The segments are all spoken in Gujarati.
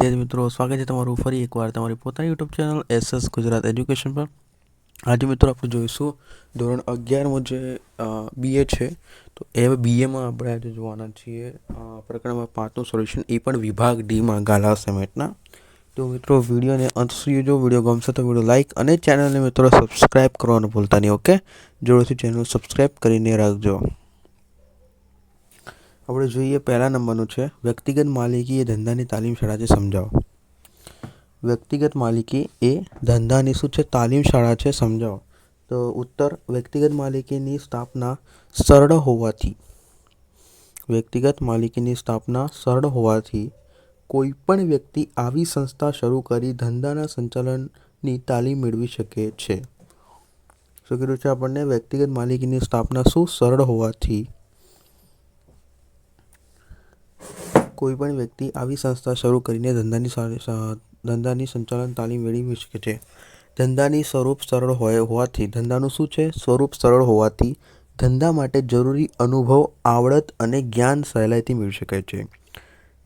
વિદ્યાર્થી મિત્રો, સ્વાગત છે તમારું ફરી એકવાર તમારી પોતાની YouTube channel SS Gujarat education પર. આજે મિત્રો આપણે જોઈશું ધોરણ અગિયારમાં જે બીએ છે, તો એ બીએમાં આપણે આજે જોવાના છીએ. પ્રકરણમાં પાંચનું સોલ્યુશન એ પણ વિભાગ ડીમાં ગાલા સેમેટના. તો મિત્રો, વિડીયોને અંત સુધી જો વીડિયો ગમશે તો વીડિયો લાઇક અને ચેનલને મિત્રો સબસ્ક્રાઈબ કરવાનું ભૂલતા નહીં, ઓકે? જોડેથી ચેનલ સબસ્ક્રાઈબ કરીને રાખજો. આપણે જોઈએ પહેલા નંબરનું છે, વ્યક્તિગત માલિકી એ ધંધાની તાલીમ શાળા છે, સમજાવો. વ્યક્તિગત માલિકી એ ધંધાની શું છે, તાલીમ શાળા છે, સમજાવો. તો ઉત્તર, વ્યક્તિગત માલિકીની સ્થાપના સરળ હોવાથી, વ્યક્તિગત માલિકીની સ્થાપના સરળ હોવાથી, કોઈપણ વ્યક્તિ આવી સંસ્થા શરૂ કરી ધંધાના સંચાલનની તાલીમ મેળવી શકે છે. શું કીધું છે આપણને? વ્યક્તિગત માલિકીની સ્થાપના શું? સરળ હોવાથી કોઈ પણ વ્યક્તિ આવી સંસ્થા શરૂ કરીને ધંધાની ધંધાની સંચાલન તાલીમ મેળવી શકે છે. ધંધાની સ્વરૂપ સરળ હોય હોવાથી, ધંધાનું શું છે? સ્વરૂપ સરળ હોવાથી ધંધા માટે જરૂરી અનુભવ, આવડત અને જ્ઞાન સહેલાઈથી મેળવી શકાય છે.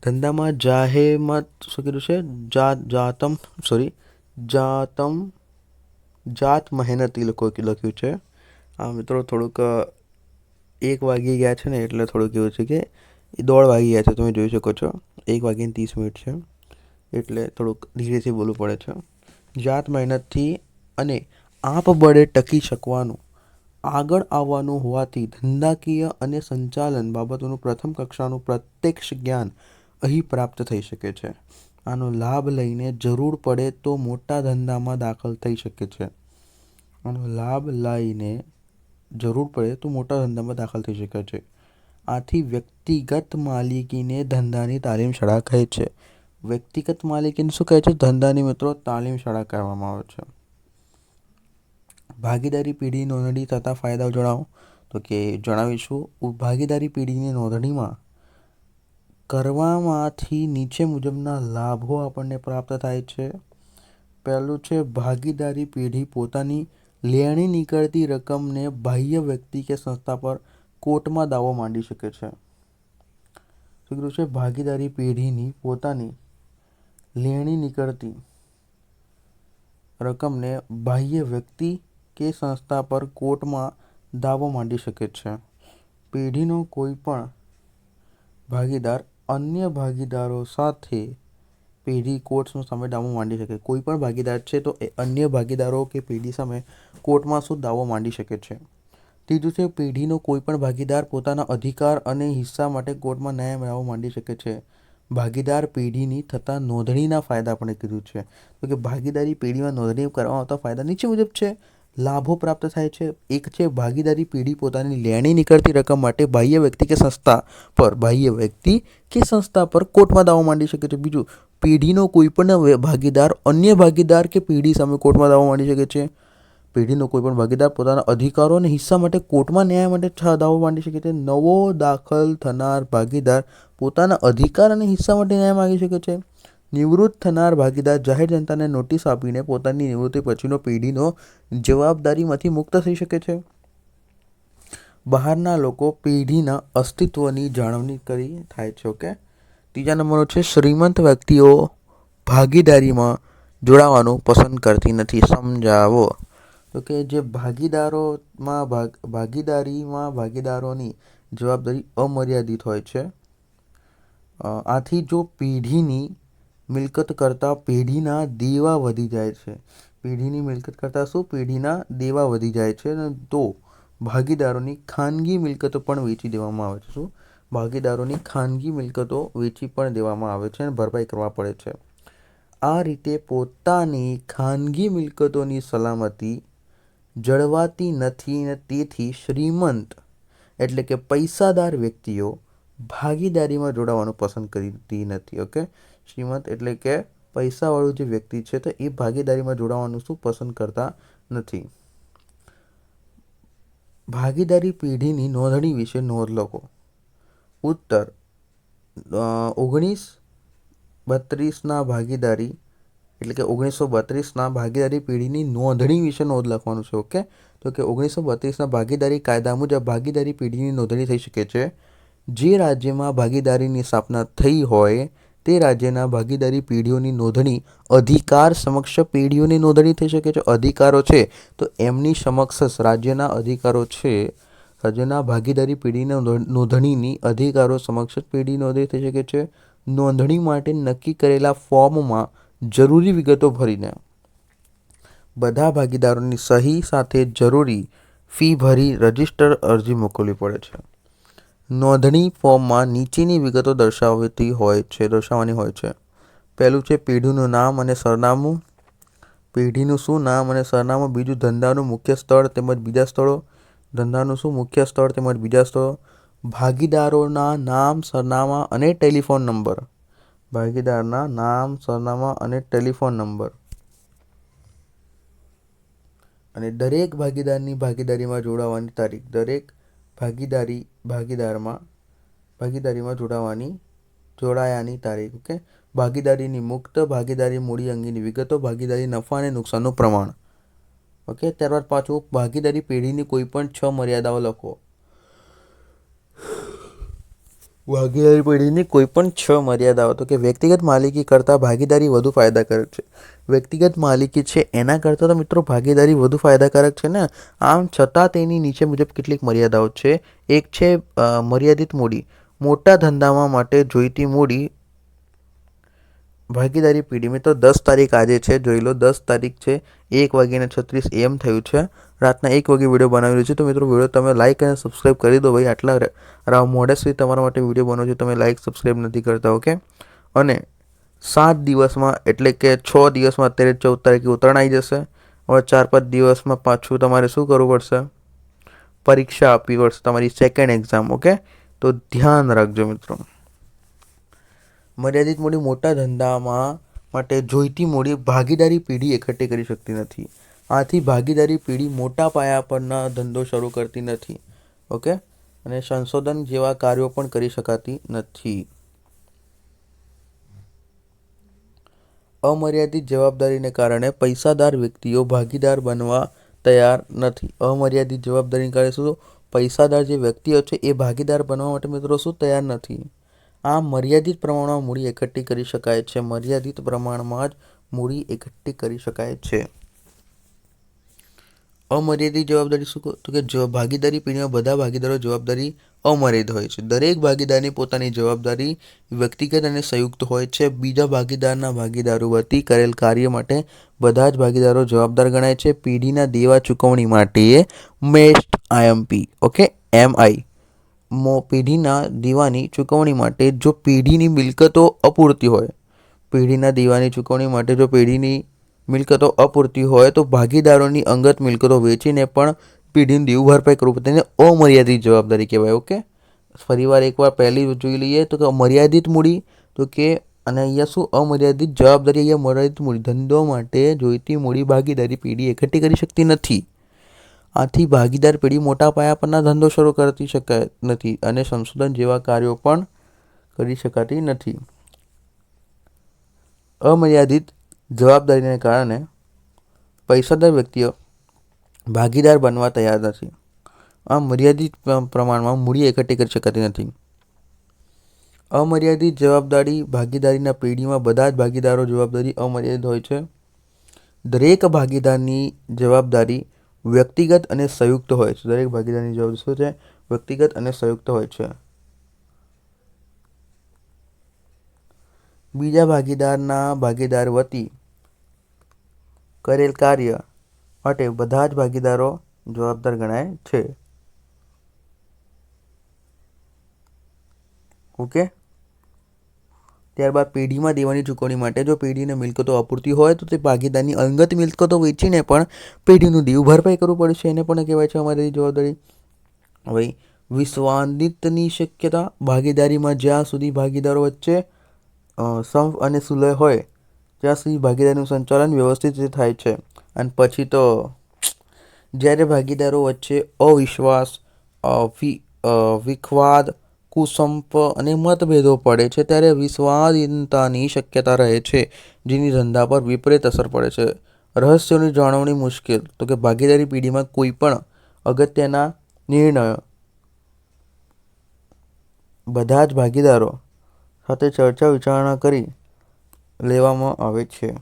ધંધામાં જાહેરમાં શું કીધું છે? જાત જાતમ સોરી જાતમ, જાત મહેનતી લોકો લખ્યું છે. આ મિત્રો થોડુંક એક વાગી ગયા છે ને, એટલે થોડુંક એવું છે કે એ દોઢ વાગી ગયા છે, તમે જોઈ શકો છો. એક વાગીને ત્રીસ મિનિટ છે. એટલે થોડુંક ધીરેથી બોલવું પડે છે. જાત મહેનતથી અને આપ બળે ટકી શકવાનું, આગળ આવવાનું હોવાથી ધંધાકીય અને સંચાલન બાબતોનું પ્રથમ કક્ષાનું પ્રત્યક્ષ જ્ઞાન અહીં પ્રાપ્ત થઈ શકે છે. આનો લાભ લઈને જરૂર પડે તો મોટા ધંધામાં દાખલ થઈ શકે છે. આનો લાભ લઈને જરૂર પડે તો મોટા ધંધામાં દાખલ થઈ શકે છે. આથી વ્યક્તિગત માલિકીને ધંધાની તાલીમ શાળા કહે છે. વ્યક્તિગત માલિકીને શું કહે છે? ધંધાની મિત્રો, તાલીમ શાળા કહેવામાં આવે છે. ભાગીદારી પેઢી નોંધણી થતા ફાયદાઓ જણાવો. તો કે જણાવીશું. ભાગીદારી પેઢીની નોંધણીમાં કરવામાંથી નીચે મુજબના લાભો આપણને પ્રાપ્ત થાય છે. પહેલું છે, ભાગીદારી પેઢી પોતાની લેણી નીકળતી રકમને બાહ્ય વ્યક્તિ કે સંસ્થા પર કોર્ટમાં દાવો માંડી શકે છે. શું કીધું છે? ભાગીદારી પેઢીની પોતાની લેણી નીકળતી રકમને બાહ્ય વ્યક્તિ કે સંસ્થા પર કોર્ટમાં દાવો માંડી શકે છે. પેઢીનો કોઈ પણ ભાગીદાર અન્ય ભાગીદારો સાથે પેઢી કોર્ટનો સામે દાવો માંડી શકે. કોઈ પણ ભાગીદાર છે તો એ અન્ય ભાગીદારો કે પેઢી સામે કોર્ટમાં શું દાવો માંડી શકે છે? ત્રીજું છે, પેઢીનો કોઈ પણ ભાગીદાર પોતાના અધિકાર અને હિસ્સા માટે કોર્ટમાં ન્યાય દાવો માંડી શકે છે. ભાગીદાર પેઢીની થતા નોંધણીના ફાયદા પણ કીધું છે. તો કે ભાગીદારી પેઢીમાં નોંધણી કરવામાં આવતા ફાયદા નીચે મુજબ છે. લાભો પ્રાપ્ત થાય છે. એક છે, ભાગીદારી પેઢી પોતાની લેણી નીકળતી રકમ માટે બાહ્ય વ્યક્તિ કે સંસ્થા પર, બાહ્ય વ્યક્તિ કે સંસ્થા પર કોર્ટમાં દાવો માંડી શકે છે. બીજું, પેઢીનો કોઈપણ ભાગીદાર અન્ય ભાગીદાર કે પેઢી સામે કોર્ટમાં દાવો માંડી શકે છે. પેઢીનો કોઈ પણ ભાગીદાર પોતાના અધિકારો અને હિસ્સા માટે કોર્ટમાં ન્યાય માટે છ દાવો માંડી શકે છે. નવો દાખલ થનાર ભાગીદાર પોતાના અધિકાર અને હિસ્સા માટે ન્યાય માગી શકે છે. નિવૃત્ત થનાર ભાગીદાર જાહેર જનતાને નોટિસ આપીને પોતાની નિવૃત્તિ પછીનો પેઢીનો જવાબદારીમાંથી મુક્ત થઈ શકે છે. બહારના લોકો પેઢીના અસ્તિત્વની જાળવણી કરી થાય છે, ઓકે? ત્રીજા નંબરનો છે, શ્રીમંત વ્યક્તિઓ ભાગીદારીમાં જોડાવાનું પસંદ કરતી નથી. સમજાવો. તો કે જે ભાગીદારોમાં ભાગ, ભાગીદારીમાં ભાગીદારોની જવાબદારી અમર્યાદિત હોય છે. આથી જો પેઢીની મિલકત કરતાં પેઢીના દેવા વધી જાય છે. પેઢીની મિલકત કરતાં શું? પેઢીના દેવા વધી જાય છે તો ભાગીદારોની ખાનગી મિલકતો પણ વેચી દેવામાં આવે છે. શું? ભાગીદારોની ખાનગી મિલકતો વેચી પણ દેવામાં આવે છે અને ભરપાઈ કરવા પડે છે. આ રીતે પોતાની ખાનગી મિલકતોની સલામતી જળવાતી નથી ને તેથી શ્રીમંત એટલે કે પૈસાદાર વ્યક્તિઓ ભાગીદારીમાં જોડાવાનું પસંદ કરતી નથી ઓકે શ્રીમંત એટલે કે પૈસાવાળું જે વ્યક્તિ છે તો એ ભાગીદારીમાં જોડાવાનું શું પસંદ કરતા નથી. ભાગીદારી પેઢીની નોંધણી વિશે નોંધ લખો. ઉત્તર ઓગણીસ બત્રીસના ભાગીદારી એટલે કે ઓગણીસો બત્રીસના ભાગીદારી પેઢીની નોંધણી વિશે નોંધ લખવાનું છે ઓકે તો કે ઓગણીસો બત્રીસના ભાગીદારી કાયદા મુજબ ભાગીદારી પેઢીની નોંધણી થઈ શકે છે. જે રાજ્યમાં ભાગીદારીની સ્થાપના થઈ હોય, તે રાજ્યના ભાગીદારી પેઢીઓની નોંધણી અધિકાર સમક્ષ પેઢીઓની નોંધણી થઈ શકે છે, અધિકારો છે. તો એમની સમક્ષ રાજ્યના અધિકારો છે, રાજ્યના ભાગીદારી પેઢીના નોંધણીની અધિકારો સમક્ષ પેઢી નોંધણી થઈ શકે છે. નોંધણી માટે નક્કી કરેલા ફોર્મમાં જરૂરી વિગતો ભરીને. બધા ભાગીદારોની સહી સાથે જરૂરી ફી ભરી રજિસ્ટર અરજી મોકલવી પડે છે. નોંધણી ફોર્મમાં નીચેની વિગતો દર્શાવતી હોય છે, દર્શાવવાની હોય છે. પહેલું છે પેઢીનું નામ અને સરનામું. પેઢીનું શું નામ અને સરનામું? બીજું ધંધાનું મુખ્ય સ્થળ તેમજ બીજા સ્થળો. ધંધાનું શું મુખ્ય સ્થળ તેમજ બીજા સ્થળો? ભાગીદારોના નામ, સરનામા અને ટેલિફોન નંબર. ભાગીદારના નામ, સરનામા અને ટેલિફોન નંબર. અને દરેક ભાગીદારની ભાગીદારીમાં જોડાવાની તારીખ. દરેક ભાગીદારી ભાગીદારમાં ભાગીદારીમાં જોડાવાની, જોડાયાની તારીખ, ઓકે? ભાગીદારીની મુક્ત, ભાગીદારી મૂડી અંગેની વિગતો, ભાગીદારી નફા અને નુકસાનનું પ્રમાણ. ઓકે? ત્યારબાદ પાછું ભાગીદારી પેઢીની કોઈ પણ છ મર્યાદાઓ લખો. ભાગીદારી પેઢીની કોઈ પણ છ મર્યાદાઓ, તો કે વ્યક્તિગત માલિકી કરતાં ભાગીદારી વધુ ફાયદાકારક છે. વ્યક્તિગત માલિકી છે એના કરતાં તો મિત્રો ભાગીદારી વધુ ફાયદાકારક છે ને? આમ છતાં તેની નીચે મુજબ કેટલીક મર્યાદાઓ છે. એક છે મર્યાદિત મૂડી. મોટા ધંધામાં માટે જોઈતી મૂડી ભાગીદારી પેઢી મિત્રો દસ તારીખ આજે છે, જોઈ લો, દસ તારીખ છે, એક વાગ્યાને છત્રીસ એમ થયું છે. રાતના એક વાગે વીડિયો બનાવેલો છે, તો મિત્રો વીડિયો તમે લાઇક અને સબસ્ક્રાઈબ કરી દો ભાઈ. આટલા રાવ મોડે સુધી તમારા માટે વીડિયો બનાવો છો, તમે લાઇક સબસ્ક્રાઈબ નથી કરતા ઓકે અને સાત દિવસમાં, એટલે કે છ દિવસમાં, અત્યારે ચૌદ તારીખે ઉત્તરાયણ આવી જશે. હવે ચાર પાંચ દિવસમાં પાછું તમારે શું કરવું પડશે? પરીક્ષા આપવી પડશે, તમારી સેકન્ડ એક્ઝામ ઓકે તો ધ્યાન રાખજો મિત્રો. મર્યાદિત મૂડી મોટા ધંધામાં માટે જોઈતી મૂડી ભાગીદારી પેઢી એકઠી કરી શકતી નથી. આથી ભાગીદારી પેઢી મોટા પાયા પરના ધંધો શરૂ કરતી નથી. ઓકે? અને સંશોધન જેવા કાર્યો પણ કરી શકાતી નથી. અમર્યાદિત જવાબદારીને કારણે પૈસાદાર વ્યક્તિઓ ભાગીદાર બનવા તૈયાર નથી. અમર્યાદિત જવાબદારીને કારણે શું? પૈસાદાર જે વ્યક્તિઓ છે એ ભાગીદાર બનવા માટે મિત્રો શું તૈયાર નથી? આ મર્યાદિત પ્રમાણમાં મૂડી એકઠી કરી શકાય છે. મર્યાદિત પ્રમાણમાં જ મૂડી એકઠી કરી શકાય છે. અમર્યાદિત જવાબદારી શું તો કે ભાગીદારી પેઢીમાં બધા ભાગીદારો જવાબદારી અમર્યાદિત હોય છે. દરેક ભાગીદારની પોતાની જવાબદારી વ્યક્તિગત અને સંયુક્ત હોય છે. બીજા ભાગીદારના ભાગીદારો વતી કરેલ કાર્ય માટે બધા જ ભાગીદારો જવાબદાર ગણાય છે. પેઢીના દેવા ચૂકવણી માટે મેસ્ટ આઈએમપી ઓકે? એમઆઈ પેઢીના દીવાની ચૂકવણી માટે જો પેઢીની મિલકતો અપૂરતી હોય, પેઢીના દીવાની ચૂકવણી માટે જો પેઢીની મિલકતો અપૂરતી હોય તો ભાગીદારોની અંગત મિલકતો વેચીને પણ પેઢીની દીવ ભરપાઈ કરવું તેને અમર્યાદિત જવાબદારી કહેવાય, ઓકે? ફરીવાર એકવાર પહેલી જોઈ લઈએ તો કે મર્યાદિત મૂડી, તો કે અને અહીંયા શું અમર્યાદિત જવાબદારી અહીંયા મર્યાદિત મૂડી? ધંધો માટે જોઈતી મૂડી ભાગીદારી પેઢી એકઠી કરી શકતી નથી. આથી ભાગીદાર પેઢી મોટા પાયા પરના ધંધો શરૂ કરતી શકાય નથી અને સંશોધન જેવા કાર્યો પણ કરી શકાતી નથી. અમર્યાદિત જવાબદારીને કારણે પૈસાદાર વ્યક્તિઓ ભાગીદાર બનવા તૈયાર નથી. આ મર્યાદિત પ્રમાણમાં મૂડી એકઠી કરી શકાતી નથી. અમર્યાદિત જવાબદારી ભાગીદારીના પેઢીમાં બધા જ ભાગીદારો જવાબદારી અમર્યાદિત હોય છે. દરેક ભાગીદારની જવાબદારી વ્યક્તિગત અને સંયુક્ત હોય છે. દરેક ભાગીદારની જવાબ શું છે? વ્યક્તિગત અને સંયુક્ત હોય છે. બીજા ભાગીદારના ભાગીદાર વતી કરેલ કાર્ય માટે બધા જ ભાગીદારો જવાબદાર ગણાય છે. ઓકે? ત્યારબાદ પેઢીમાં દેવાની ચૂકવણી માટે જો પેઢીને મિલકતો અપૂરતી હોય તો તે ભાગીદારની અંગત મિલકતો વેચીને પણ પેઢીનું દેવું ભરપાઈ કરવું પડશે. એને પણ કહેવાય છે અમારી જવાબદારી. હવે વિશ્વાનિતની શક્યતા ભાગીદારીમાં જ્યાં સુધી ભાગીદારો વચ્ચે સંપ અને સુલય હોય, ત્યાં સુધી ભાગીદારીનું સંચાલન વ્યવસ્થિત રીતે થાય છે. અને પછી તો, જ્યારે ભાગીદારો વચ્ચે અવિશ્વાસ વિખવાદ કુસંપ અને મતભેદો પડે છે ત્યારે વિશ્વાધીનતાની શક્યતા રહે છે, જેની ધંધા પર વિપરીત અસર પડે છે. રહસ્યોની જાળવણી મુશ્કેલ, તો કે ભાગીદારી પેઢીમાં કોઈ પણ અગત્યના નિર્ણયો. બધા જ ભાગીદારો સાથે ચર્ચા વિચારણા કરી લેવામાં આવે છે.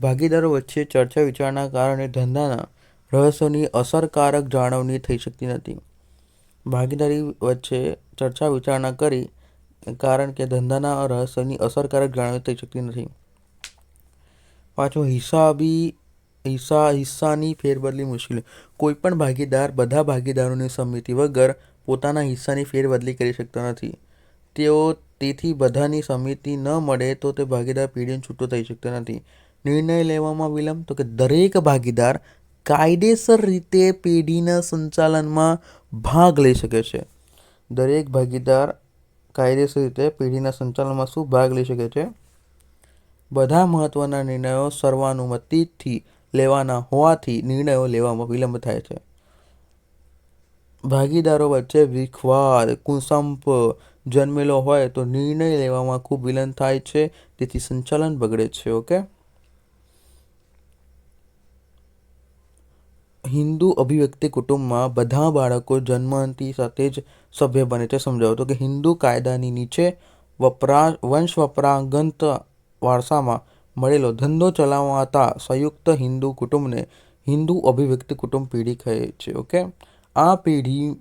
ભાગીદારો વચ્ચે ચર્ચા વિચારણા કારણે ધંધાના રહસ્યોની અસરકારક જાળવણી થઈ શકતી નથી. ભાગીદારી વચ્ચે ચર્ચા વિચારણા કરી, કારણ કે ધંધાના રહસ્યની અસરકારક જાળવણી થઈ શકતી નથી. પાછો હિસાબી હિસ્સા હિસ્સાની ફેરબદલી મુશ્કેલી. કોઈ પણ ભાગીદાર બધા ભાગીદારોની સંમતિ વગર પોતાના હિસ્સાની ફેરબદલી કરી શકતા નથી. તેઓ તેથી બધાની સંમતિ ન મળે તો તે ભાગીદાર પેઢીને છૂટો થઈ શકતો નથી. નિર્ણય લેવામાં વિલંબ? તો કે દરેક ભાગીદાર કાયદેસર રીતે પેઢીના સંચાલનમાં ભાગ લઈ શકે છે. દરેક ભાગીદાર કાયદેસર રીતે પેઢીના સંચાલનમાં શું ભાગ લઈ શકે છે? બધા મહત્વના નિર્ણયો સર્વાનુમતિથી લેવાના હોવાથી નિર્ણયો લેવામાં વિલંબ થાય છે. ભાગીદારો વચ્ચે વિખવાદ, કુસંપ જન્મેલો હોય તો નિર્ણય લેવામાં ખૂબ વિલંબ થાય છે, તેથી સંચાલન બગડે છે, ઓકે? હિન્દુ અભિવ્યક્તિ કુટુંબમાં બધા બાળકો જન્મથી સાથે જ સભ્ય બને છે. સમજાવો તો કે હિન્દુ કાયદાની નીચે વપરા, વંશ વપરાગંત વારસામાં મળેલો ધંધો ચલાવતા સંયુક્ત હિન્દુ કુટુંબને હિન્દુ અભિવ્યક્તિ કુટુંબ પેઢી કહે છે. ઓકે? આ પેઢી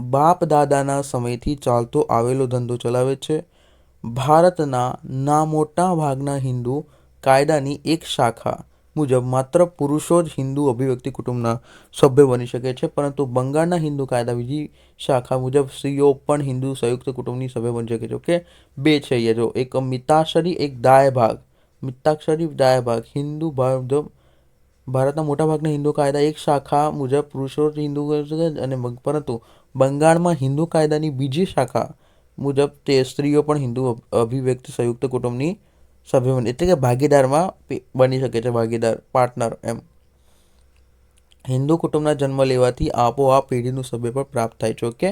બાપ દાદાના સમયથી ચાલતો આવેલો ધંધો ચલાવે છે. ભારતના ના મોટા ભાગના હિન્દુ કાયદાની એક શાખા મુજબ માત્ર પુરુષો જ હિન્દુ અભિવ્યક્તિ કુટુંબના સભ્ય બની શકે છે, પરંતુ બંગાળના હિન્દુ કાયદા બીજી શાખા મુજબ સ્ત્રીઓ પણ હિન્દુ સંયુક્ત કુટુંબની સભ્ય બની શકે છે. ઓકે બે છે અહીંયા, જો એક મિતાક્ષરી, એક દાય ભાગ મિતાક્ષરી દાય ભાગ હિન્દુ ભાગ ભારતના મોટાભાગના હિન્દુ કાયદા એક શાખા મુજબ પુરુષો જ હિન્દુ અને પરંતુ બંગાળમાં હિન્દુ કાયદાની બીજી શાખા મુજબ તે સ્ત્રીઓ પણ હિન્દુ અભિવ્યક્તિ સંયુક્ત કુટુંબની સભ્ય બની એટલે કે ભાગીદારમાં બની શકે છે ભાગીદાર પાર્ટનર એમ. હિન્દુ કુટુંબના જન્મ લેવાથી આપોઆપ પેઢીનું સભ્ય પણ પ્રાપ્ત થાય. છે ઓકે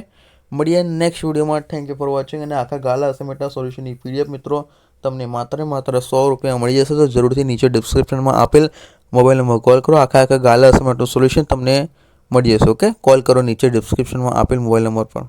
મળીએ નેક્સ્ટ વિડીયોમાં થેન્ક યુ ફોર વોચિંગ અને આખા ગાલા અસમેટા સોલ્યુશનની પીડીએફ મિત્રો, તમને માત્ર માત્ર સો રૂપિયા મળી જશે, તો જરૂરથી નીચે ડિસ્ક્રિપ્શનમાં આપેલ મોબાઈલ નંબર કોલ કરો. આખા આખા ગાલા અસમેટનું સોલ્યુશન તમને મળી જશે ઓકે કોલ કરો નીચે ડિસ્ક્રિપ્શનમાં આપેલ મોબાઈલ નંબર પર.